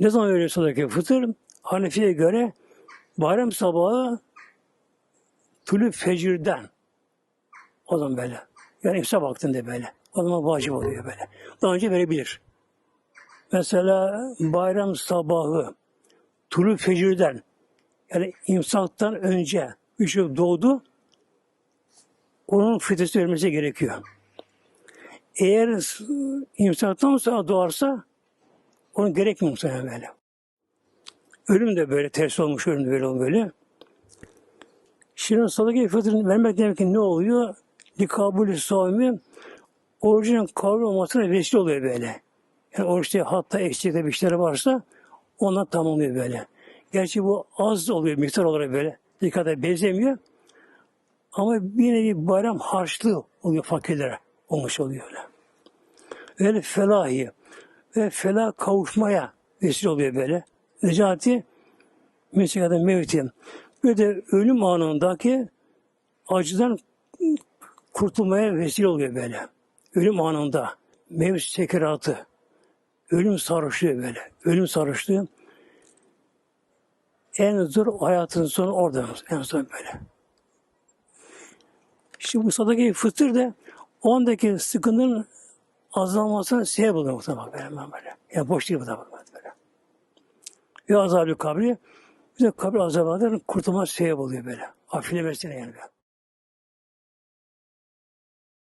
Ne zaman veriyor sadaka fıtır? Hanefi'ye göre bayram sabahı tülü fecirden. O zaman böyle. Yani imsa vaktinde böyle. O zaman vacip oluyor böyle. Daha önce verebilir. Mesela bayram sabahı tülü fecirden yani imsaktan önce ışık doğdu onun fıtrası vermesi gerekiyor. Eğer imsaktan sonra doğarsa onun gerekmiyor muhtemelen böyle. Ölüm de böyle ters olmuş, ölüm de böyle olmuş böyle. Şimdi sadaka fıtrını vermek demek ki ne oluyor? Likabulü savmi orucun kabul olmasına vesile oluyor böyle. Yani oruçta hatta eksikte bir şeyler varsa ondan tamamlıyor böyle. Gerçi bu az oluyor miktar olarak böyle. Dikkate benzemiyor. Ama bir nevi bayram harçlığı oluyor fakirlere. Olmuş oluyor öyle. Öyle felahi ve felah kavuşmaya vesile oluyor böyle. Necati Mesika'da mevti. Bir de ölüm anındaki acıdan kurtulmaya vesile oluyor böyle. Ölüm anında. Mevt sekiratı. Ölüm sarhoşluğu böyle. Ölüm sarhoşluğu. En zor hayatın sonu orada. En son böyle. Şimdi bu sadaka fıtır da ondaki sıkıntının azalmasına sebep oluyor muhtemelen böyle. böyle. Yani boş değil bu da böyle. Ve azabı kabri bize kabir azabından kurtulma sebep oluyor böyle. Affedilmesine yani. Böyle.